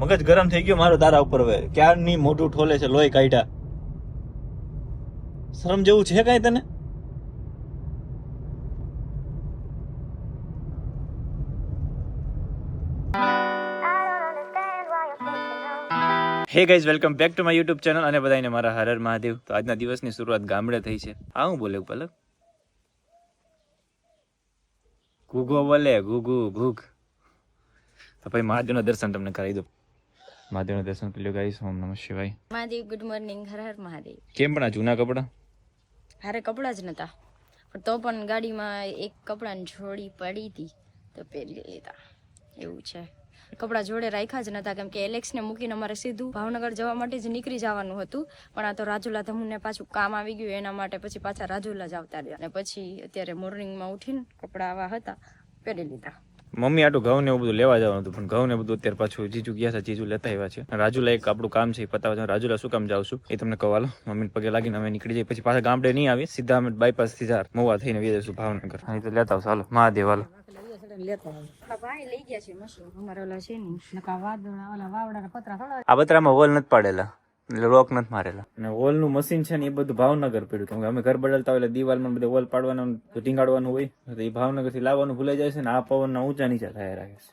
મગજ ગરમ થઈ ગયો મારો તારા ઉપર હવે. ક્યારની મોઢું ઠોલે છે લોહી કાઢ્યા? શરમ જેવું છે કાંઈ તને? Hey guys welcome back to my YouTube channel અને બધાને મારા હરર મહાદેવ. તો આજના દિવસની શરૂઆત ગામડે થઈ છે. આ હું બોલે પલક ઘૂઘો બોલે, ઘૂઘુ, ઘૂઘ. તો ભાઈ મહાદેવના દર્શન તમને કરાવી દો મહાદેવના દર્શન કરી લો ગાઈસ ઓમ નમઃ શિવાય. મહાદેવ ગુડ મોર્નિંગ હર હર મહાદેવ. કેમ પણ આ જૂના કપડા? હારે કપડાં જ નતા. પણ તો પણ ગાડીમાં એક કપડાની જોડી પડી હતી તો પહેરી લીધા. એવું છે. કપડાં જોડે રાખ્યા જ નતા કેમ કે એલેક્સને મૂકીને અમારે સીધું ભાવનગર જવા માટે જ નીકળી જવાનું હતું. પણ આ તો રાજુલા ધમુને પાછું કામ આવી ગયું એના માટે પછી પાછા રાજુલા જ આવતા રહ્યા. અને પછી અત્યારે મોર્નિંગમાં ઉઠીને કપડાં આવા હતા પહેરી લીધા. મમ્મી આટલું ઘઉં ને એવું બધું લેવા જવાનું હતું પણ ઘઉં ને બધું અત્યારે પાછું જીજુ ગયા છે જીજુ લેતા આવ્યા છે. રાજુલા એક આપણું કામ છે એ પતાવવા જવાનું. રાજુલા શું કામ જાઉં છું? એ તમને કવાલો મમ્મી પગે લાગીને અમે નીકળી જઈએ. પછી પાછા ગામડે નહીં આવી સીધા અમે બાયપાસથી જાર મોવા થઈને વી જઈશું ભાવનગર. અહીં તો લેતા આવશું. હાલો મહાદેવ હાલો. ભાઈ લઈ ગયા છે મશરૂમ અમારા ઓલા છે ને આ બતરામાં હોલ નથી પાડેલા. એટલે લોક નથી મારેલા. અને હોલનું મશીન છે ને એ બધું ભાવનગર પડ્યું કેમ કે અમે ઘર બદલતા હોય એટલે દિવાલમાં બધે વોલ પાડવાનું ઢીંગાડવાનું હોય, તો એ ભાવનગરથી લાવવાનું ભૂલાઈ જાય છે ને આ પવનના ઊંચા નીચા થયા રાખે છે.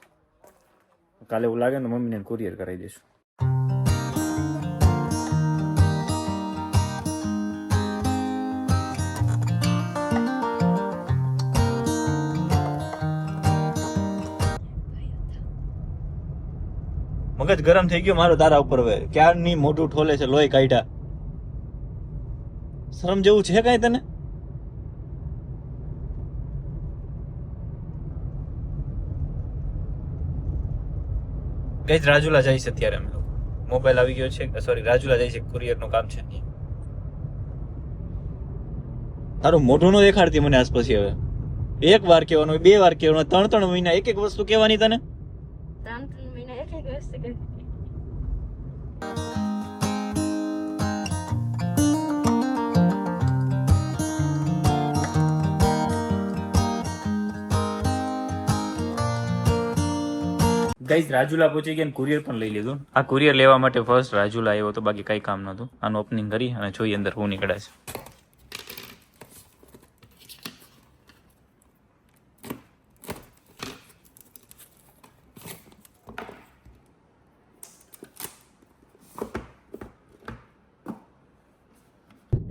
કાલે એવું લાગે ને મમ્મીને કુરિયર કરાવી દઈશું મગજ ગરમ થઈ ગયો મારો તારા ઉપર હવે. ક્યારની મોઢું ઠોલે છે લોહી કાઢ્યા? શરમ જેવું છે કઈ તને? ગઈ રાજુલા જાય છે અત્યારે અમે મોબાઈલ આવી ગયો છે. સોરી રાજુલા જાય છે. કુરિયરનું કામ છે તારું મોઢું નો દેખાડતી મને આસપાસ હવે. એક વાર કહેવાનું બે વાર કહેવાનું ત્રણ ત્રણ મહિના એક એક વસ્તુ કહેવાની તને? કરી ગાઈઝ રાજુલા પહોંચી ગયા કુરિયર પણ લઈ લીધું. આ કુરિયર લેવા માટે ફર્સ્ટ રાજુલા આવ્યો તો બાકી કઈ કામ નહોતું. આનું ઓપનિંગ કરી અને જોઈએ અંદર હું નીકળે છે.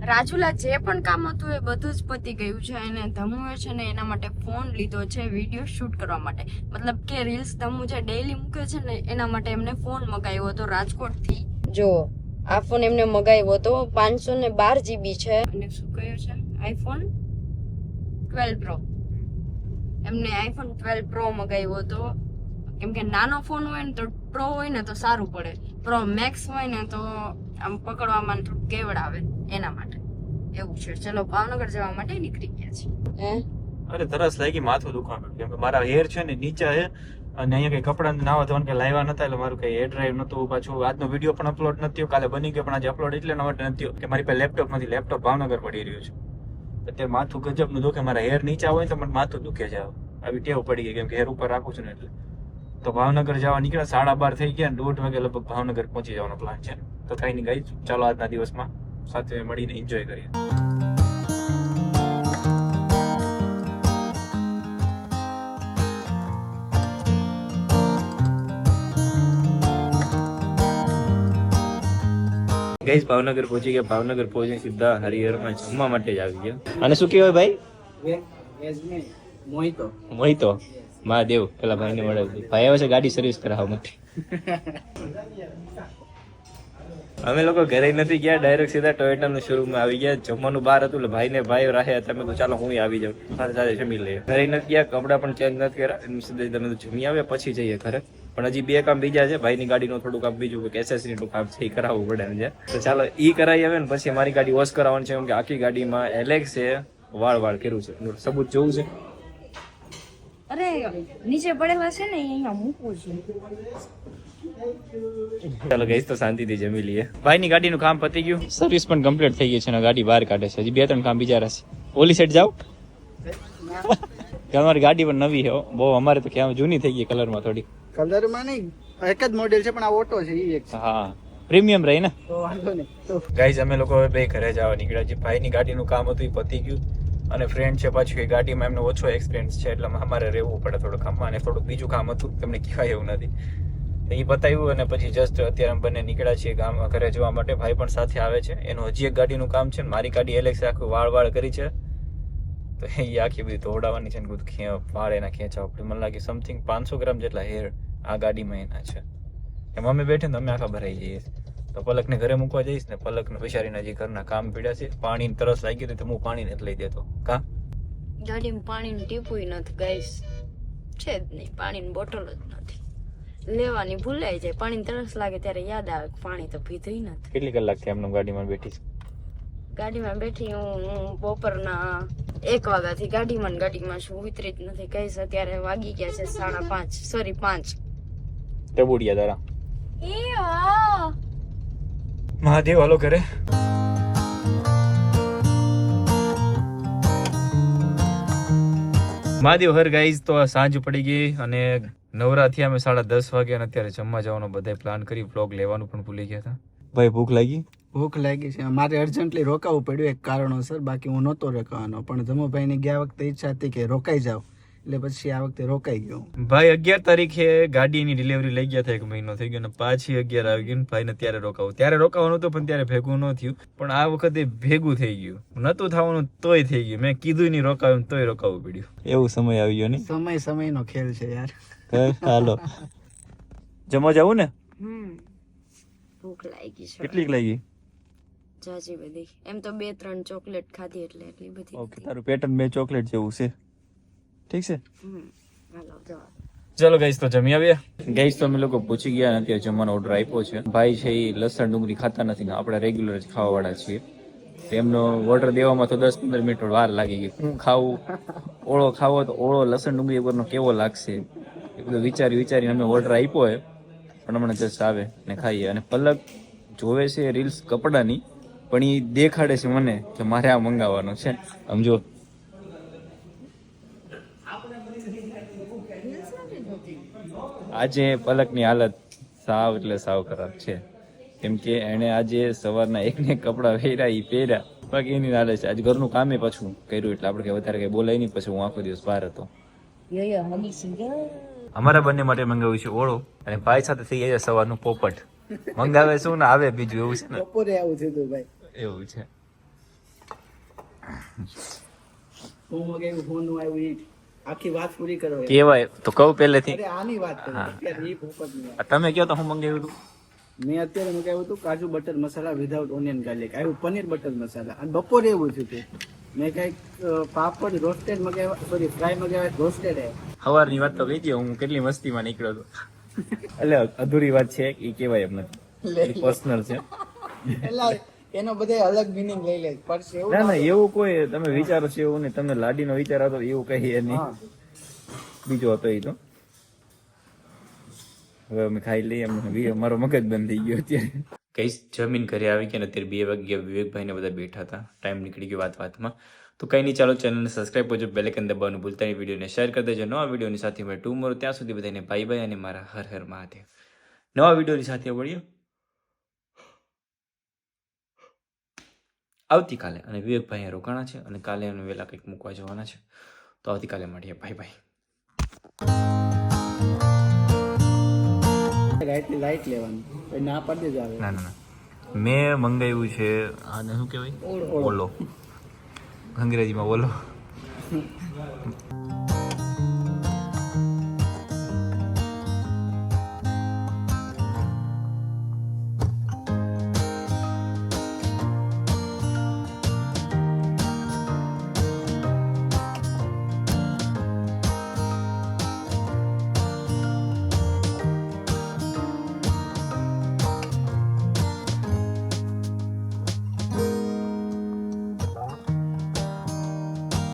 રાજુલા જે પણ કામ હતું એ બધું જ પતી ગયું છે અને ધમુએ છે ને એના માટે ફોન લીધો છે વીડિયો શૂટ કરવા માટે. મતલબ કે રીલ્સ ધમુ જે ડેઈલી મૂકે છે ને એના માટે એમને ફોન મગાવ્યો હતો રાજકોટથી. જો, આ ફોન એમને મગાવ્યો હતો. પાંચસો ને બાર જીબી છે. અને શું કયો છે? આઈફોન ટ્વેલ્વ પ્રો એમને આઈફોન ટ્વેલ્વ પ્રો મગાવ્યો હતો. કેમ કે નાનો ફોન હોય ને તો પ્રો હોય ને તો સારું પડે. પ્રો મેક્સ હોય ને તો આમ પકડવામાં થોડું કેવડ આવે એના માટે. એવું છે. ચલો ભાવનગર જવા માટે નીકળી ગયા છે અરે તરસ લાગી માથું દુખવા. માંડ્યું કેમ કે મારા હેર છે ને નીચે હે અને અહીંયા કઈ કપડા નાવા ધોવાનું કઈ લાવ્યા નતા એટલે મારું કઈ હેર ડ્રાઈવ નતું. પાછું આજનો વીડિયો પણ અપલોડ નથી થયો. કાલે બની ગયો પણ આજે અપલોડ એટલે માટે નથી કે મારી પાસે લેપટોપ નથી. લેપટોપ ભાવનગર પડી રહ્યું છે. અત્યારે માથું ગજબનું દુખે. મારા હેર નીચા હોય તો મને માથું દુખે છે. આવી ટેવ પડી ગઈ. કેમ કે હેર ઉપર રાખું છું ને એટલે. તો ભાવનગર જવા નીકળ્યા સાડા બાર થઈ ગયા દોઢ વાગે લગભગ ભાવનગર પહોંચી જવાનો પ્લાન છે. તો કઈ નહીં ગઈ ચાલો આજના દિવસમાં સાથે મળીને એન્જોય કરીએ. ગઈસ ભાવનગર પહોંચી ગયા. ભાવનગર પહોંચી સીધા હરિહરમાં જમવા માટે જ આવી ગયા. અને શું કહેવાય ભાઈ? મોહિતો. મહાદેવ, પેલા ભાઈને મળે. ભાઈ આવે છે, ગાડી સર્વિસ કરાવવા માટે. અમે લોકો ઘરે નથી ગયા ડાયરેક્ટ સીધા ટોયોટા શોરૂમમાં આવી ગયા. જમવાનું બહાર હતું એટલે ભાઈને ભાઈ રાહે તમે તો ચાલો હું આવી જાઉં. સાથે સાથે જમી લઈએ ઘરે નથી ગયા, કપડા પણ ચેન્જ નથી કર્યા. સીધા તમે જમી આવ્યા, પછી જઈએ ઘરે. પણ હજી બે કામ બીજા છે. ભાઈની ગાડીનું થોડું કામ બીજું કે એસેસરી નું કામ છે એ કરાવવું પડે એમ છે. તો ચાલો, ઈ કરાવી આવે ને પછી મારી ગાડી વોશ કરાવવાની છે. કે આખી ગાડીમાં એલેક્સ છે વાળ વાળ કર્યું છે. સબૂત જોવું છે. અરે નીચે પડેલા છે ને અહીંયા મૂકું છું. ચાલો ગઈ તો શાંતિથી જમી લઈએ. ભાઈની ગાડીનું કામ પતી ગયું. સર્વિસ પણ કમ્પ્લીટ થઈ ગઈ છે અને ગાડી બહાર કાઢે છે. હજી બે ત્રણ કામ બીજા રહેશે. ઓલી સાઈડ જાઓ. તમારી અમારી ગાડી પણ નવી છે હો. બહુ અમારે તો ક્યાં જૂની થઈ ગઈ કલરમાં થોડી. કલરમાં નહીં એક જ મોડેલ છે પણ આ ઓટો છે ઈ એક હા પ્રીમિયમ રહી ને. તો વાંધો નહીં. તો ગાઈઝ અમે લોકો હવે બે ઘરે જવા નીકળ્યા છે ભાઈની ગાડીનું કામ હતું એ પતી ગયું. અને ફ્રેન્ડ છે પાછું એ ગાડીમાં એમનો ઓછો એક્સપિરિયન્સ છે, એટલે અમારે રહેવું પડે થોડું કામમાં. અને થોડુંક બીજું કામ હતું, તમને કહેવાય એવું નથી. એ બતાવ્યું અને પછી જસ્ટ અત્યારે અમે બંને નીકળ્યા છીએ ગામ, ઘરે જવા માટે. ભાઈ પણ સાથે આવે છે. એનું હજી એક ગાડીનું કામ છે મારી ગાડી એલેક્સ આખું વાળ વાળ કરી છે. તો એ આખી બધી ધોવડાવવાની છે ને બધું ખે, વાળ એના ખેંચાવ પડે. મને લાગે સમથિંગ પાંચસો ગ્રામ જેટલા હેર આ ગાડીમાં એના છે. એમ અમે બેઠે ને અમે આખા ભરાઈ જઈએ. તો પલકને ઘરે મૂકવા જઈશ ને પલકને બિચારીના નજીક ઘરના કામ પીડ્યા છે. પાણી તરસ લાગી હતી તો હું પાણી નથી લઈ દેતો. કા? ગાડીમાં પાણીનું ટીપું નથી ગાઈસ. છે જ નહીં પાણીની બોટલ જ નથી. લેવાની ભૂલાઈ જાય. પાણી તરસ લાગે ત્યારે યાદ આવે પાણી તો પીધું નથી. કેટલી કલાકથી એમનું ગાડીમાં બેઠી છે? ગાડીમાં બેઠી હું હું બપોરના એક વાગ્યાથી ગાડીમાં ને ગાડીમાં છું. ઉતરી જ નથી. કહીશ અત્યારે વાગી ગયા છે સાડા પાંચ. સોરી પાંચ. ટબુડિયા તારા. એ વાહ! મહાદેવ હાલો ઘરે. મહાદેવ હર ગાઈઝ તો આ સાંજ પડી ગઈ અને નવરા થયા અમે સાડા દસ વાગે અને અત્યારે જમવા જવાનો બધા પ્લાન કરી વ્લોગ લેવાનું પણ ભૂલી ગયા હતા. ભાઈ ભૂખ લાગી? ભૂખ લાગી છે. મારે અર્જન્ટલી રોકાવું પડ્યું એક કારણોસર. બાકી હું નહોતો રોકાવાનો. પણ ધમુભાઈની ગયા વખતે ઈચ્છા હતી કે રોકાઈ જાવ એટલે પછી આ વખતે રોકાઈ ગયો ભાઈ અગિયાર તારીખે ગાડીની ડિલિવરી લઈ ગયા હતા એક મહિનો થઈ ગયો અને પાછી અગિયાર આવી ગયું ને ભાઈને ત્યારે રોકાવું. ત્યારે રોકાવાનું હતું પણ ત્યારે ભેગું ન થયું. પણ આ વખતે ભેગું થઈ ગયું. નતું થવાનું તોય થઈ ગયું. મેં કીધું નહીં રોકાવ્યું તોય રોકાવું પડ્યું. એવું સમય આવી ગયો સમય સમયનો ખેલ છે યાર. હાલો. જમવા જવું ને? હમ. ભૂખ લાગી છે. કેટલીક લાગી? જાજી બધી. એમ તો બે ત્રણ ચોકલેટ ખાધી એટલે એટલી બધી ઓકે તારું પેટર્ન બે ચોકલેટ જેવું છે. ઠીક છે? ચલો ગઈશ તો જમી આવ્યા ગઈશ તો અમે લોકો પૂછી ગયા નથી જમવાનો ઓર્ડર આપ્યો છે. ભાઈ છે એ લસણ ડુંગળી ખાતા નથી આપણે રેગ્યુલર જ ખાવાવાળા છીએ. તો એમનો ઓર્ડર દેવામાં તો દસ પંદર મિનિટ વાર લાગી ગઈ. હું ખાવું ઓળો ખાવો તો ઓળો લસણ ડુંગળી ઉપરનો કેવો લાગશે? એ બધું વિચારી વિચારીને અમે ઓર્ડર આપ્યો હોય પણ હમણાં જસ્ટ આવે ને ખાઈએ. અને પલક જોવે છે રીલ્સ કપડાની પણ એ દેખાડે છે મને કે મારે આ મંગાવવાનું છે. આમ આજે પલકની હાલત સાવ એટલે સાવ ખરાબ છે. કેમ કે એણે આજે સવારના એકને કપડા એક કપડાં પહેર્યા એ પહેર્યા. બાકી એની હાલત છે. આજે ઘરનું કામે પાછું કર્યું એટલે આપણે કઈ વધારે કંઈ બોલાય નહીં. પછી હું આખો દિવસ બહાર હતો. અમારા બંને માટે મંગાવ્યું છે ઓળો અને ભાઈ સાથે થઈ ગયા સવારનું પોપટ. મંગાવે શું ને આવે બીજું એવું છે ને? બપોરે આવું થયું ભાઈ. એવું છે. હું ફોન આવ્યું આખી વાત પૂરી કરો. કેવાય તો કહું પહેલેથી. અરે આની વાત કરો. તમે કહો તો હું મંગાવ્યું હતું? મેં અત્યારે મંગાવ્યું હતું કાજુ butter masala without onion garlic આવ્યું પનીર બટર મસાલા. અને બપોરે એવું થયું હતું. મેં કંઈક પાપડ રોસ્ટેડ મગાવ્યા સોરી ફ્રાય મગાવ્યા રોસ્ટેડ સવારની વાત તો કહી દે હું કેટલી મસ્તીમાં નીકળ્યો હતો. એટલે અધૂરી વાત છે એ કહેવાય એમ નથી. પર્સનલ છે. એટલે એનો બધે અલગ મિનિંગ લઈ લે પડશે એવું ના ના એવું કોઈ તમે વિચારો છો એવું નહીં. તમને લાડીનો વિચાર હતો એવું કહીએ એ નહીં બીજો હતો એ તો. હવે અમે ખાઈ લઈએ અમને બી- મારો મગજ બંધ થઈ ગયો અત્યારે. કઈ જમીન ઘરે આવી ગયા અત્યારે બે વાગ્યા વિવેકભાઈ ને બધા બેઠા હતા. ટાઈમ નીકળી ગયો વાત વાતમાં તો કઈ નહીં ચાલો ચેનલને સબસ્ક્રાઈબ કરજો બેલેકન દબાવવાનું ભૂલતા નહીં. વિડીયોને શેર કરી દેજો. નવા વિડીયોની સાથે મળે ટુ મોર ત્યાં સુધી બધાને બાય બાય અને મારા હર હર મહાદેવ. નવા વિડીયોની સાથે મળીએ. આવતીકાલે અને વિવેકભાઈ રોકાણા છે અને કાલે અમે વહેલા કંઈક મૂકવા જવાના છે. તો આવતીકાલે મળીએ. બાય બાય લાઈટ લાઈટ લેવાની. ના પાડી દેજો આવે ના ના ના. મેં મંગાવ્યું છે આને શું કહેવાય? ઓલો. અંગ્રેજીમાં ઓલો.